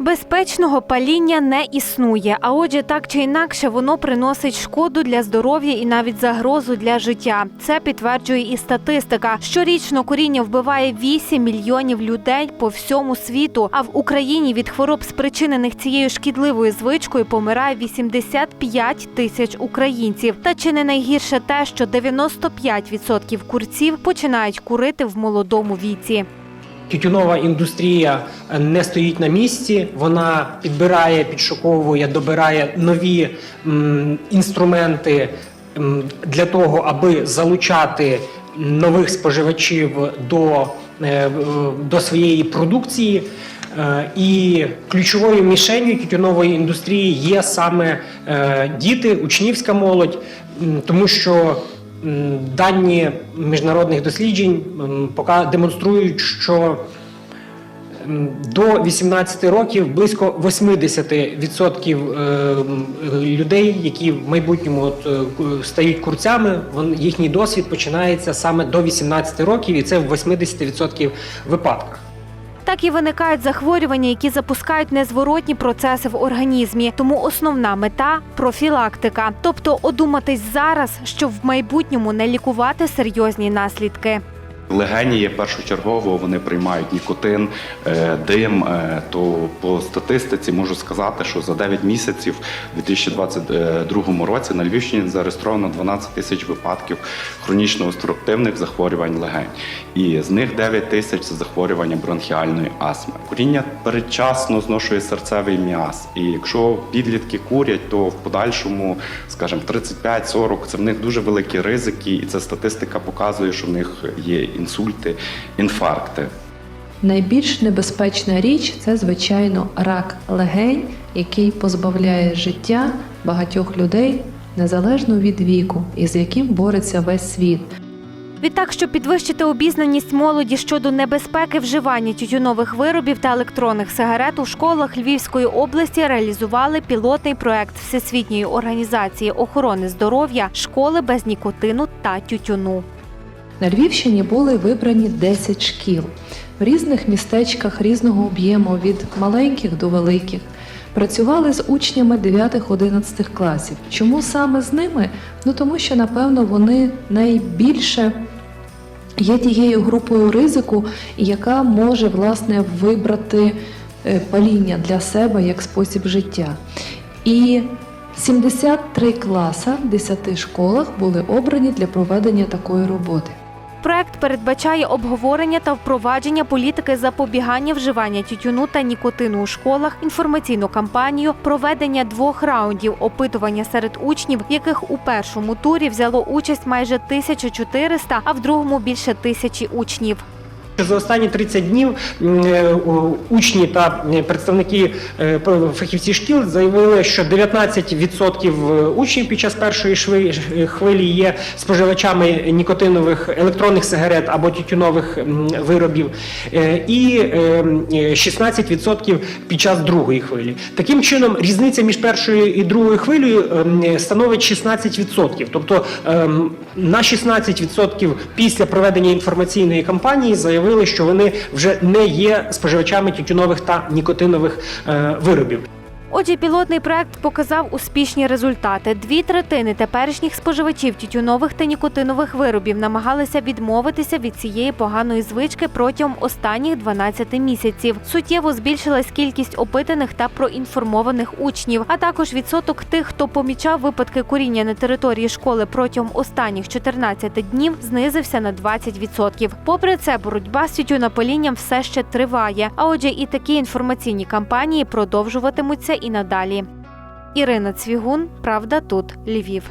Безпечного паління не існує, а отже, так чи інакше, воно приносить шкоду для здоров'я і навіть загрозу для життя. Це підтверджує і статистика. Щорічно куріння вбиває 8 мільйонів людей по всьому світу. А в Україні від хвороб, спричинених цією шкідливою звичкою, помирає 85 тисяч українців. Та чи не найгірше те, що 95% курців починають курити в молодому віці. Тютюнова індустрія е, не стоїть на місці, вона підбирає, підшуковує, добирає нові м, інструменти м, для того, аби залучати нових споживачів до, е, до своєї продукції. Е, І ключовою мішенью тютюнової індустрії є саме е, діти, учнівська молодь, тому що дані міжнародних досліджень демонструють, що до 18 років близько 80% е, людей, які в майбутньому от, е, стають курцями, їхній досвід починається саме до 18 років, і це в 80% випадках. Так і виникають захворювання, які запускають незворотні процеси в організмі. Тому основна мета профілактика, тобто одуматись зараз, щоб в майбутньому не лікувати серйозні наслідки. Легені є першочергово, вони приймають нікотин, е, дим. е, То статистиці можу сказати, що за 9 місяців у 2022 році на Львівщині зареєстровано 12 тисяч випадків хронічно обструктивних захворювань легень. І з них 9 тисяч це захворювання бронхіальної астми. Куріння передчасно зношує серцевий м'яз. І якщо підлітки курять, то в подальшому, скажімо, 35-40 це в них дуже великі ризики, і ця статистика показує, що в них є інсульти, інфаркти. Найбільш небезпечна річ це, звичайно, рак легень, який позбавляє життя багатьох людей незалежно від віку, і з яким бореться весь світ. Відтак, щоб підвищити обізнаність молоді щодо небезпеки вживання тютюнових виробів та електронних сигарет у школах Львівської області реалізували пілотний проект Всесвітньої організації охорони здоров'я школи без нікотину та тютюну. На Львівщині були вибрані 10 шкіл в різних містечках різного об'єму від маленьких до великих. Працювали з учнями 9-11 класів. Чому саме з ними? Ну тому що, напевно, вони найбільше є тією групою ризику, яка може власне вибрати е, паління для себе як спосіб життя. І 73 класа в 10 школах були обрані для проведення такої роботи. Проект передбачає обговорення та впровадження політики запобігання вживання тютюну та нікотину у школах, інформаційну кампанію, проведення двох раундів опитування серед учнів, яких у першому турі взяло участь майже 1400, а в другому більше тисячі учнів. За останні 30 днів е, учні та е, представники е, фахівці шкіл заявили, що 19% учнів під час першої хвилі є споживачами нікотинових електронних сигарет або тютюнових виробів, і е, м, е, 16% під час другої хвилі. Таким чином, різниця між першою і другою хвилею становить 16%. Тобто на 16% після проведення інформаційної кампанії заявили, що вони вже не є споживачами тютюнових та нікотинових е, виробів. Отже, пілотний проект показав успішні результати. Дві третини теперішніх споживачів тютюнових та нікотинових виробів намагалися відмовитися від цієї поганої звички протягом останніх 12 місяців. Суттєво збільшилась кількість опитаних та проінформованих учнів, а також відсоток тих, хто помічав випадки куріння на території школи протягом останніх 14 днів, знизився на 20%. Попри це, боротьба з тютюнопалінням все ще триває. А отже, і такі інформаційні кампанії продовжуватимуться і надалі. Ірина Цвігун, Правда, тут Львів.